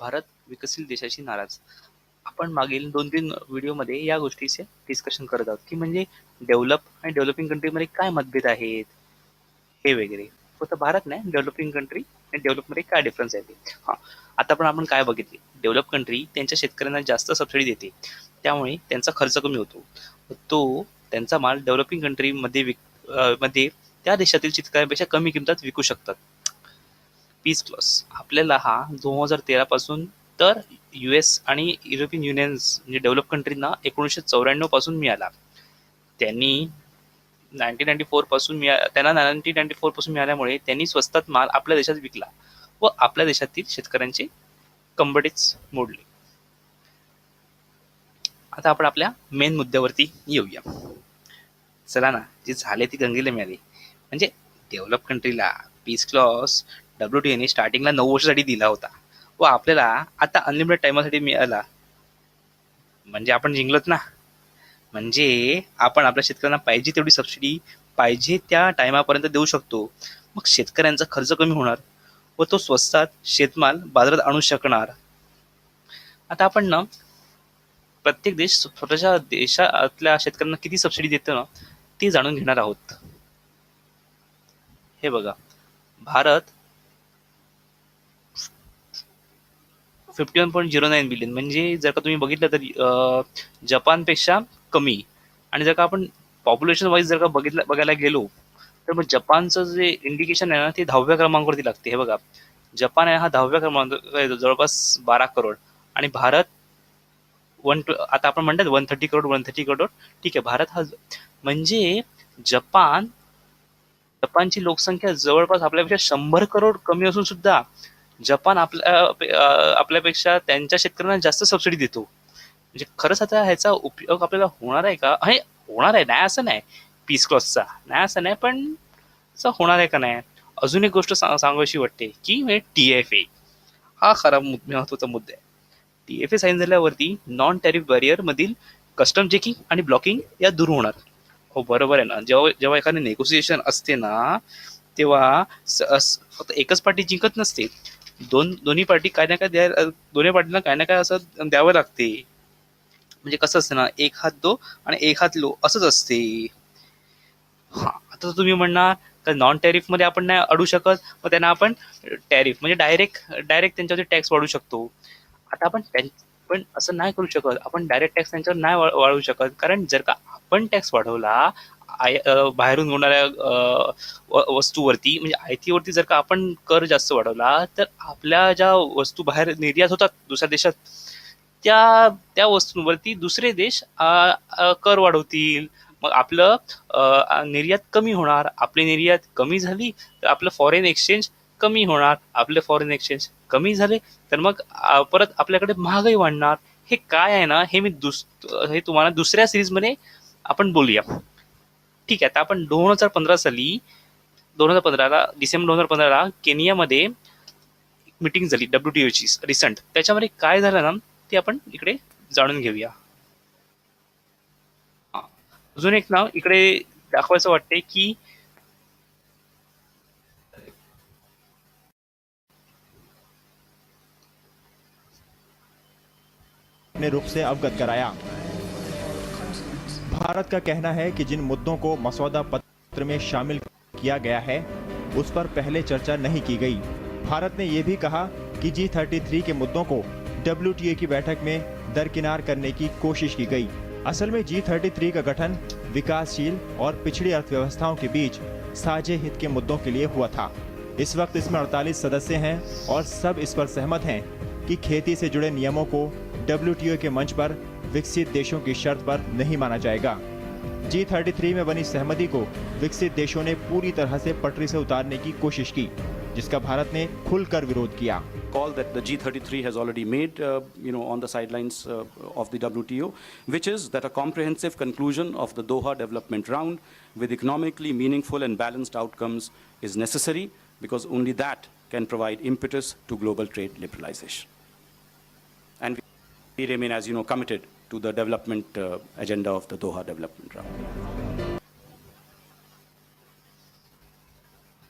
भारत विकसित देशाशी नाराज. आपण मागील दोन तीन व्हिडिओमध्ये या गोष्टीचे डिस्कशन करत आहोत. की म्हणजे डेव्हलप आणि डेव्हलपिंग कंट्रीमध्ये काय मतभेद आहेत? हे वगैरे. फक्त भारत नाही डेव्हलपिंग कंट्री आणि डेव्हलपमध्ये काय डिफरन्स आहे ते? हां. आता पण आपण काय बघितले? डेव्हलप कंट्री त्यांच्या शेतकऱ्यांना जास्त सबसिडी देते. त्यामुळे त्यांचा खर्च कमी होतो. तो त्यांचा माल डेव्हलपिंग कंट्रीमध्ये विकमध्ये त्या देशातील शेतकऱ्यांपेक्षा कमी किमतात विकू शकतात. पीस क्लॉस आपल्याला हा दोन हजार तेरा पासून तर यू एस आणि युरोपियन युनियन्स म्हणजे डेव्हलप कंट्रीना एकोणीसशे चौऱ्याण्णवपासून मिळाला. त्यांनी नाईन्टीन नाईन्टी फोरपासून मिळा त्यांना नाईन्टीन नाईन्टी फोरपासून मिळाल्यामुळे त्यांनी स्वस्तात माल आपल्या देशात विकला व आपल्या देशातील शेतकऱ्यांचे कंबडीच मोडले. आता आपण आपल्या मेन मुद्द्यावरती येऊया. चला ना जे झाले ती गंगेला मिळाली. म्हणजे डेव्हलप कंट्रीला पीस क्लॉस डब्ल्यू टी एने स्टार्टिंगला नऊ वर्षासाठी दिला होता. व आपल्याला आता अनलिमिटेड टाइमासाठी मिळाला. म्हणजे आपण जिंकलोत ना. म्हणजे आपण आपल्या शेतकऱ्यांना पाहिजे तेवढी सबसिडी पाहिजे त्या टायमापर्यंत देऊ शकतो. मग शेतकऱ्यांचा खर्च कमी होणार व तो स्वस्तात शेतमाल बाजारात आणू शकणार. आता आपण ना प्रत्येक देश स्वतःच्या देशातल्या शेतकऱ्यांना किती सबसिडी देतो ना ते जाणून घेणार आहोत. हे बघा. Bharat fifty one point zero nine billion. म्हणजे जर का तुम्ही बघितलं तर जपानपेक्षा कमी. आणि जर का आपण पॉप्युलेशन वाईज जर का बघितलं बघायला गेलो तर मग जपानचं जे इंडिकेशन आहे ना ते दहाव्या क्रमांकावरती लागते. हे बघा जपान आहे हा दहाव्या क्रमांक येतो, जवळपास बारा करोड. आणि भारत वन आता आपण म्हणतात one thirty crore one thirty crore. ठीक आहे भारत हा म्हणजे जपान जपानची लोकसंख्या जवळपास आपल्यापेक्षा शंभर करोड कमी असून सुद्धा जपान आपल्या आपल्यापेक्षा त्यांच्या शेतकऱ्यांना जास्त सबसिडी देतो. म्हणजे खरंच आता ह्याचा उपयोग आपल्याला होणार आहे का? हे होणार आहे. नाही असं नाही. पीस क्लॉसचा नाही असं नाही पण होणार आहे का नाही? अजून एक गोष्ट सा- सांगावीशी वाटते की टी एफ ए हा खरा महत्त्वाचा मुद्दा आहे. टी एफ ए साईन झाल्यावरती नॉन टॅरिफ बॅरियर मधील कस्टम चेकिंग आणि ब्लॉकिंग या दूर होणार. हो बरोबर आहे ना. जेव्हा जेव्हा एखादी नेगोसिएशन असते ना तेव्हा स- फक्त एकच पार्टी जिंकत नसते. दोन दोन्ही पार्टी काय ना काय द्या दोन्ही पार्टीला काय ना काय असं द्यावं लागते. म्हणजे कसं असतं ना एक हात दो आणि एक हात लो असंच असते. हा आता तुम्ही म्हणणार तर नॉन टॅरिफमध्ये आपण नाही अडू शकत मग त्यांना आपण टॅरिफ म्हणजे डायरेक्ट डायरेक्ट त्यांच्यावरती टॅक्स वाढवू शकतो. आता आपण पण असं नाही करू शकत आपण डायरेक्ट टॅक्स त्यांच्यावर नाही वाढवू शकत. कारण जर का आपण टॅक्स वाढवला आय बाहेरून होणाऱ्या वस्तूवरती म्हणजे आयतीवरती जर का आपण कर जास्त वाढवला तर आपल्या ज्या वस्तू बाहेर निर्यात होतात दुसऱ्या देशात त्या त्या वस्तूंवरती दुसरे देश कर वाढवतील. मग आपलं निर्यात कमी होणार. आपली निर्यात कमी झाली तर आपलं फॉरेन एक्सचेंज कमी होणार. आपले फॉरेन एक्सचेंज कमी झाले तर मग परत आपल्याकडे महागाई वाढणार. हे काय आहे ना हे मी दुस हे तुम्हाला दुसऱ्या सिरीजमध्ये आपण बोलूया. ठीक आहे. आता आपण दोन हजार पंधरा साली दोन हजार पंधराला डिसेंबर दोन हजार पंधराला केनियामध्ये मीटिंग झाली डब्ल्यू टी ओची रिसंट त्याच्यामध्ये काय झालं ना ते आपण इकडे जाणून घेऊया. अजून एक नाव इकडे दाखवायचं वाटते की अपने रूप से अवगत कराया. भारत का कहना है कि जिन मुद्दों को मसौदा पत्र में शामिल किया गया है, उस पर पहले चर्चा नहीं की गई। भारत ने यह भी कहा कि जी थर्टी थ्री के मुद्दों को डब्ल्यू की बैठक में दरकिनार करने की कोशिश की गई। असल में जी थर्टी थ्री का गठन विकासशील और पिछड़ी अर्थव्यवस्थाओं के बीच साझे हित के मुद्दों के लिए हुआ था। इस वक्त इसमें 48 सदस्य हैं और सब इस पर सहमत हैं कि खेती से जुड़े नियमों को डब्ल्यू के मंच पर विकसित देशों की शर्त पर नहीं माना जाएगा। जी थर्टी थ्री में बनी सहमति को विकसित देशों ने पूरी तरह से पटरी से उतारने की कोशिश की, जिसका भारत ने खुलकर विरोध KIA. Call that the G thirty three already made you know on the sidelines of the T O which is that a comprehensive conclusion of the Doha development round with economically meaningful and balanced outcomes is necessary because only that can provide impetus to global trade liberalisation and we remain as you know committed to the development uh, agenda of the Doha development round.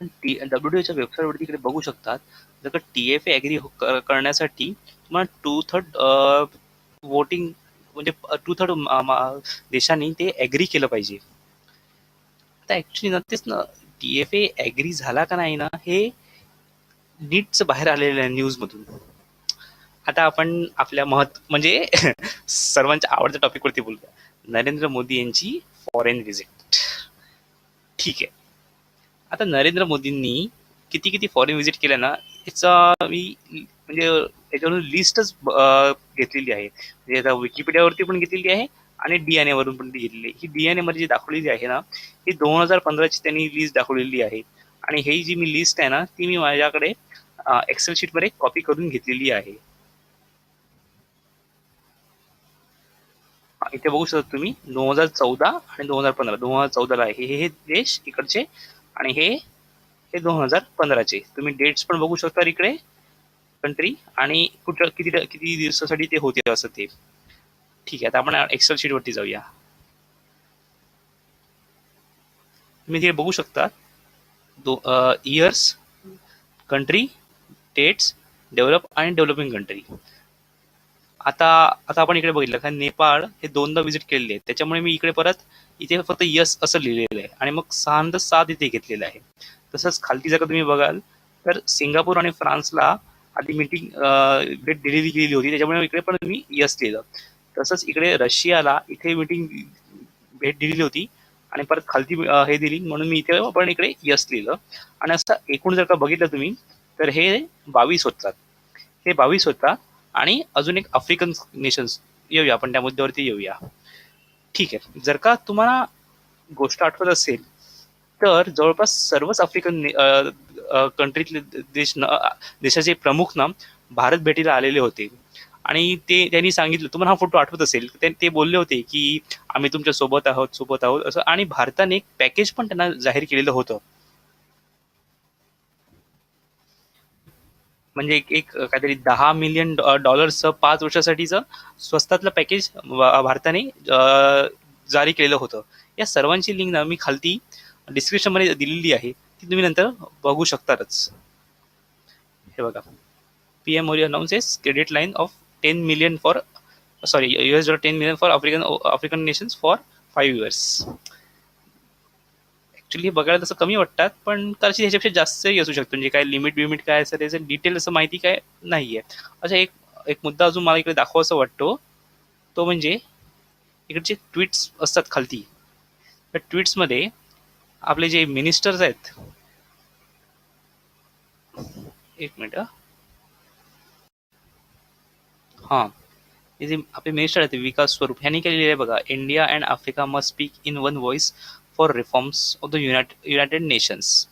डब्ल्यूटीओच्या वेबसाईटवरती इकडे बघू शकतात. जर का T F agree करण्यासाठी तुम्हाला two third voting म्हणजे uh, टू थर्ड uh, देशांनी ते ॲग्री केलं पाहिजे. आता ॲक्च्युली ना तेच ना टी एफ ए ॲग्री झाला का नाही ना हे नीटचं बाहेर आलेलं आहे न्यूजमधून आता आपण आपल्या महत् म्हणजे सर्वांच्या आवडत्या टॉपिकवरती बोलूया. नरेंद्र मोदी यांची फॉरेन व्हिजिट ठीक आहे. आता नरेंद्र मोदींनी किती किती फॉरेन व्हिजिट केल्या ना याचा मी म्हणजे याच्यावरून लिस्टच घेतलेली आहे. म्हणजे आता विकिपीडियावरती पण घेतलेली आहे आणि डी एन वरून पण ती घेतलेली आहे. ही डी एनमध्ये जी दाखवलेली आहे ना ही दोन हजार पंधराची त्यांनी लिस्ट दाखवलेली आहे. आणि ही जी मी लिस्ट आहे ना ती मी माझ्याकडे एक्सेल शीटमध्ये कॉपी करून घेतलेली आहे. इथे बघू शकता तुम्ही दोन हजार चौदा आणि दोन हजार पंधरा. दोन हजार चौदाला आहे. हे हे देश इकडचे आणि हे हे दोन हजार पंधराचे. तुम्ही डेट्स पण बघू शकता इकडे. कंट्री आणि कुठं किती किती दिवसासाठी ते होते असं ते. ठीक आहे आता आपण एक्सेल शीटवरती जाऊया. तुम्ही ते बघू शकता two years country dates develop आणि डेव्हलपिंग कंट्री आता आता आपण इकडे बघितलं कारण नेपाळ हे दोनदा व्हिजिट केलेले आहे त्याच्यामुळे मी इकडे परत इथे फक्त यस असं लिहिलेलं आहे. आणि मग सहा सात इथे घेतलेलं आहे. तसंच खालती जर का तुम्ही बघाल तर सिंगापूर आणि फ्रान्सला आधी मीटिंग भेट दिलेली गेलेली होती. त्याच्यामुळे इकडे पण मी यस लिहिलं. तसंच इकडे रशियाला इथे मीटिंग भेट दिलेली होती. आणि परत खालती हे दिली. म्हणून मी इथे पण इकडे यस लिहिलं. आणि असं एकूण जर का बघितलं तुम्ही तर हे बावीस होतात. हे बावीस होतात आणि अजून एक आफ्रिकन नेशन्स येऊया आपण त्या मुद्द्यावरती येऊया. ठीक आहे. जर का तुम्हाला गोष्ट आठवत असेल तर जवळपास सर्वच आफ्रिकन कंट्रीतले देश देशाचे प्रमुख ना भारत भेटीला आलेले होते. आणि ते त्यांनी सांगितलं तुम्हाला हा फोटो आठवत असेल ते ते बोलले होते की आम्ही तुमच्यासोबत आहोत सोबत आहोत असं. आणि भारताने एक पॅकेज पण त्यांना जाहीर केलेलं होतं. म्हणजे एक एक काहीतरी दहा मिलियन डॉलर्सचं पाच वर्षासाठीचं स्वस्तातलं पॅकेज भारताने जारी केलेलं होतं. या सर्वांची लिंक ना मी खालती डिस्क्रिप्शनमध्ये दिलेली आहे. ती तुम्ही नंतर बघू शकतातच. हे बघा. P M Modi announces credit line of ten million for sorry US dollar ten million for African African nations for five years actually बघायला तसं कमी वाटतात पण कदाचित ह्याच्यापेक्षा जास्तही असू शकतो. म्हणजे काय लिमिट बिमिट काय असेल त्याचं डिटेल असं माहिती काय नाहीये. अच्छा एक एक मुद्दा अजून मला इकडे दाखवा असं वाटतो. तो म्हणजे इकडचे ट्विट्स असतात खालती. त्या ट्विट्समध्ये आपले जे मिनिस्टर्स आहेत एक मिनिट. हा हे जे आपले मिनिस्टर आहेत विकास स्वरूप ह्यांनी केलेले आहे बघा. India and Africa must speak in one voice for reforms of the united united nations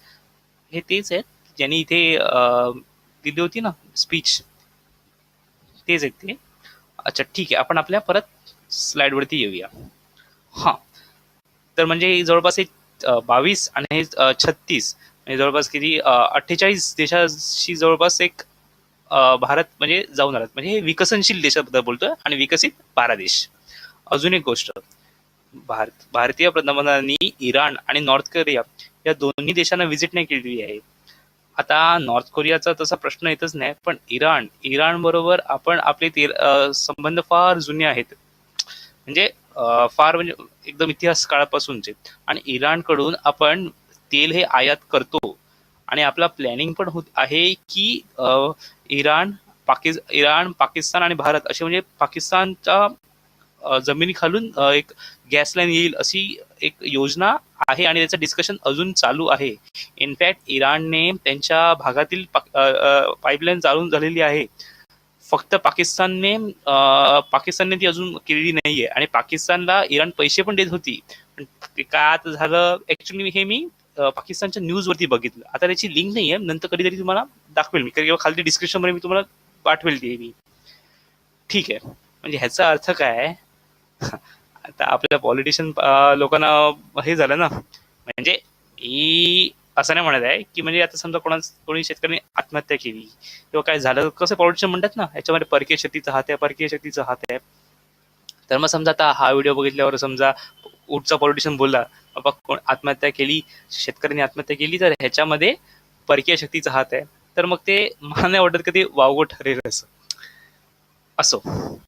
हे तेच आहेत ज्यांनी इथे दिली होती ना स्पीच तेच आहेत ते. अच्छा ठीक आहे. आपण आपल्या परत स्लाइडवरती येऊया. हां. तर म्हणजे जवळपास हे बावीस आणि हे छत्तीस. म्हणजे जवळपास किती अठ्ठेचाळीस देशाशी जवळपास एक भारत म्हणजे जाऊन आलात. म्हणजे हे विकसनशील देशाबद्दल बोलतोय आणि विकसित बारा देश. अजून एक गोष्ट. भारत भारतीय पंतप्रधानांनी इराण आणि नॉर्थ कोरिया या दोन्ही देशांना व्हिजिट नाही केलेली आहे. आता नॉर्थ कोरियाचा तसा प्रश्न येतच नाही पण इराण इराण बरोबर आपण आपले तेल संबंध फार जुने आहेत. म्हणजे फार म्हणजे एकदम इतिहास काळापासूनचे. आणि इराणकडून आपण तेल हे आयात करतो. आणि आपला प्लॅनिंग पण होत आहे की इराण पाकिस्तान इराण पाकिस्तान आणि भारत असे म्हणजे पाकिस्तानच्या जमिनीखालून एक गॅस लाईन येईल अशी एक योजना आहे आणि त्याचं डिस्कशन अजून चालू आहे. इनफॅक्ट इराणने त्यांच्या भागातील पाईपलाईन चालून झालेली आहे. फक्त पाकिस्तानने पाकिस्तानने ती अजून केलेली नाहीये आणि पाकिस्तानला इराण पैसे पण देत होती. पण ते काय आता झालं ऍक्च्युली हे मी पाकिस्तानच्या न्यूज वरती बघितलं. आता त्याची लिंक नाहीये नंतर कधीतरी तुम्हाला दाखवेल मी. किंवा खाली डिस्क्रिप्शनमध्ये मी तुम्हाला पाठवेल ती मी. ठीक आहे. म्हणजे ह्याचा अर्थ काय आता आपल्या पॉलिटिशियन लोकांना हे झालं ना. म्हणजे ही असं नाही म्हणत आहे की म्हणजे आता समजा कोणा कोणी शेतकऱ्यांनी आत्महत्या केली किंवा काय झालं कसं पॉलिटिशियन म्हणतात ना याच्यामध्ये परकीय शक्तीचा हात आहे परकीय शक्तीचा हात आहे. तर मग समजा आता हा व्हिडिओ बघितल्यावर समजा उठचा पॉलिटिशियन बोलला बाबा कोण आत्महत्या केली शेतकऱ्यांनी आत्महत्या केली तर ह्याच्यामध्ये परकीय शक्तीचा हात आहे. तर मग ते मला नाही वाटत कधी वावगो वावगं ठरेल असं. असो.